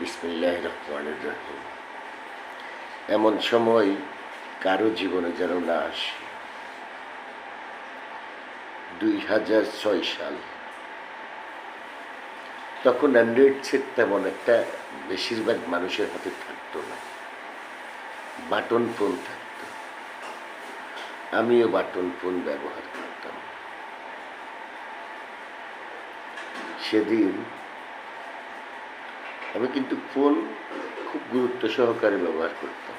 বিসমিল্লাহ রহমানের রহিম। এমন সময় কারও জীবনে যেন না আসে। দুই হাজার ছয় সাল। তখন অ্যান্ড্রয়েড সেট তেমন একটা বেশিরভাগ মানুষের হাতে থাকতো না। বাটন ফোন থাকতো। আমিও বাটন ফোন ব্যবহার করতাম। সেদিন আমি কিন্তু ফোন খুব গুরুত্ব সহকারে ব্যবহার করতাম।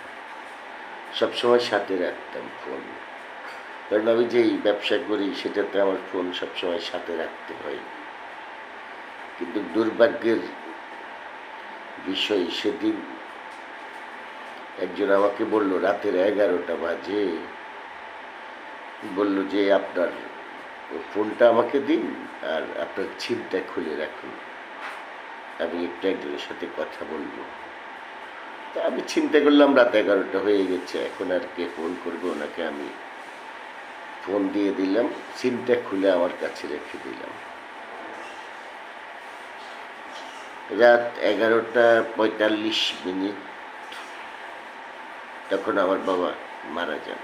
সবসময় সাথে রাখতাম ফোন। কারণ আমি যেই ব্যবসা করি, সেটাতে আমার ফোন সবসময় সাথে রাখতে হয়। কিন্তু দুর্ভাগ্যের বিষয় সেদিন একজন আমাকে বলল, রাতের এগারোটা বাজে। বলল যে, আপনার ফোনটা আমাকে দিন আর আপনার ছিপটা খুলে রাখুন। আমি একটু একজনের সাথে কথা বলব। তা আমি চিন্তা করলাম, রাত এগারোটা হয়ে গেছে, এখন আর কে ফোন করবে? ওনাকে আমি ফোন দিয়ে দিলাম সিমটা খুলে আমার কাছে রেখে দিলাম। রাত এগারোটা পঁয়তাল্লিশ মিনিট, তখন আমার বাবা মারা যান।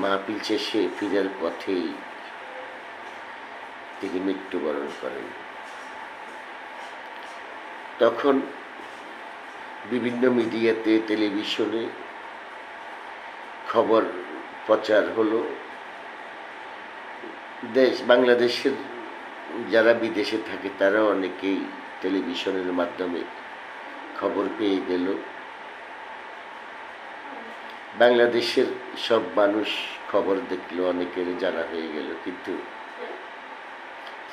মাহফিল শেষে ফিরার পথেই তিনি মৃত্যুবরণ করেন। তখন বিভিন্ন মিডিয়াতে, টেলিভিশনে খবর প্রচার হলো। দেশ, বাংলাদেশের যারা বিদেশে থাকে তারা অনেকেই টেলিভিশনের মাধ্যমে খবর পেয়ে গেল। বাংলাদেশের সব মানুষ খবর দেখল, অনেকের জানা হয়ে গেল। কিন্তু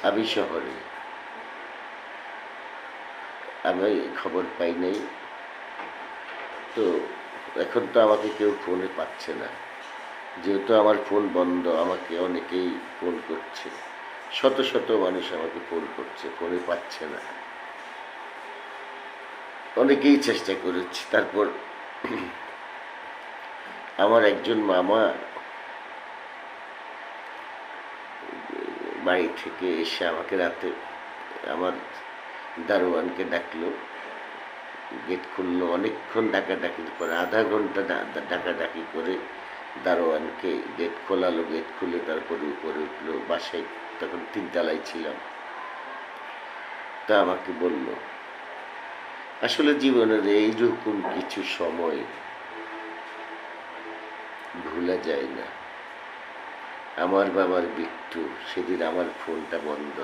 আমি শহরে আমি খবর পাই নাই। তো এখন তো আমাকে কেউ ফোনে পাচ্ছে না। যেহেতু আমার ফোন বন্ধ, আমাকে অনেকেই ফোন করছে। শত শত মানুষ আমাকে ফোন করছে ফোনে পাচ্ছে না। অনেকেই চেষ্টা করেছে। তারপর আমার একজন মামা বাড়ি থেকে এসে আমাকে রাতে আমার দারোয়ানকে ডাকলো। গেট খুললো অনেকক্ষণ ডাকাডাকির করে, আধা ঘণ্টা ডাকাডাকি করে দারোয়ানকে গেট খোলালো, গেট খুলে তারপরে উপরে উঠল, বাসায় তখন তিনতলায় ছিলাম। তা আমাকে বলল, আসলে জীবনের এইরকম কিছু সময় ভুলা যায় না। আমার বাবার বিট্টু সেদিন আমার ফোনটা বন্ধ।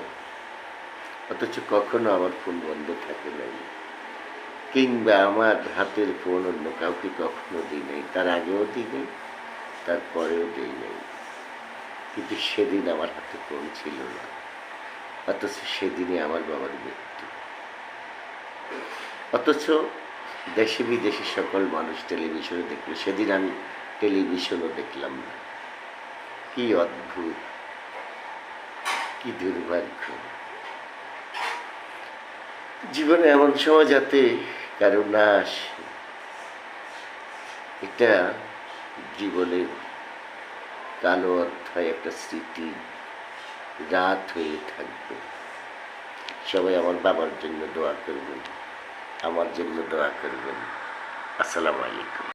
অথচ কখনো আমার ফোন বন্ধ থাকে নাই। কিংবা আমার হাতের ফোন অন্য কাউকে কখনো দিই নাই, তার আগেও দিই নাই তারপরেও দিই নাই। কিন্তু সেদিন আমার হাতে ফোন ছিল না, অথচ সেদিনই আমার বাবার মৃত্যু। অথচ দেশে বিদেশে সকল মানুষ টেলিভিশনে দেখল, সেদিন আমি টেলিভিশনও দেখলাম না। কি অদ্ভুত, কি দুর্ভাগ্য। জীবনে এমন সময় যাতে কারও না আসে। এটা জীবনের কালো অধ্যায়, একটা স্মৃতি রাত হয়ে থাকবে। সবাই আমার বাবার জন্য দোয়া করবেন, আমার জন্য দোয়া করবেন। আসসালামু আলাইকুম।